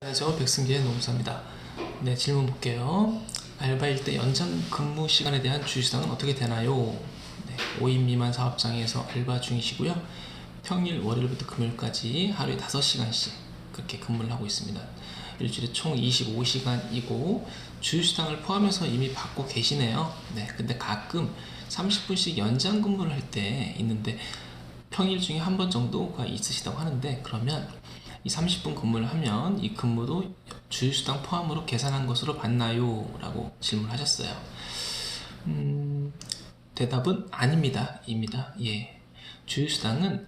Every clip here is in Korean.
안녕하세요. 백승기의 농사입니다. 네, 질문 볼게요. 알바일 때 연장 근무 시간에 대한 주휴수당은 어떻게 되나요? 네, 5인 미만 사업장에서 알바 중이시고요. 평일 월요일부터 금요일까지 하루에 5시간씩 그렇게 근무를 하고 있습니다. 일주일에 총 25시간이고 주휴수당을 포함해서 이미 받고 계시네요. 네, 근데 가끔 30분씩 연장 근무를 할 때 있는데 평일 중에 한 번 정도가 있으시다고 하는데 그러면 이 30분 근무를 하면 이 근무도 주휴수당 포함으로 계산한 것으로 봤나요? 라고 질문하셨어요. 음, 대답은 아닙니다. 입니다. 예. 주휴수당은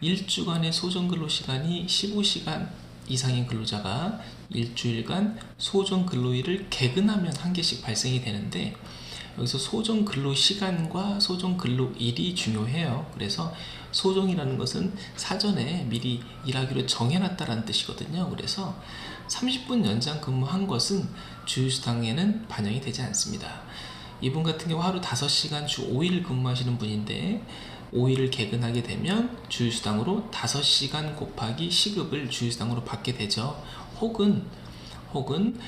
일주간의 소정 근로 시간이 15시간 이상인 근로자가 일주일간 소정 근로일을 개근하면 한 개씩 발생이 되는데 여기서 소정 근로 시간과 소정 근로일이 중요해요. 그래서 소정이라는 것은 사전에 미리 일하기로 정해놨다라는 뜻이거든요. 그래서 30분 연장 근무한 것은 주휴수당에는 반영이 되지 않습니다. 이분 같은 경우 하루 5시간 주 5일 근무하시는 분인데 5일을 개근하게 되면 주휴수당으로 5시간 곱하기 시급을 주휴수당으로 받게 되죠. 혹은 혹은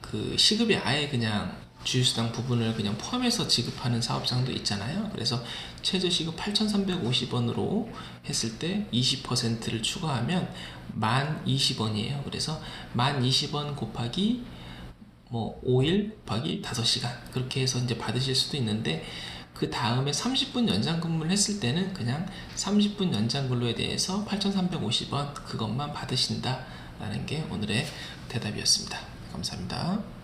그 시급이 아예 그냥 주휴수당 부분을 그냥 포함해서 지급하는 사업장도 있잖아요. 그래서 최저 시급 8,350원으로 했을 때 20%를 추가하면 만 20원이에요. 그래서 만 20원 곱하기 뭐 5일 곱하기 5시간 그렇게 해서 이제 받으실 수도 있는데 그 다음에 30분 연장 근무를 했을 때는 그냥 30분 연장 근로에 대해서 8,350원 그것만 받으신다 라는 게 오늘의 대답이었습니다. 감사합니다.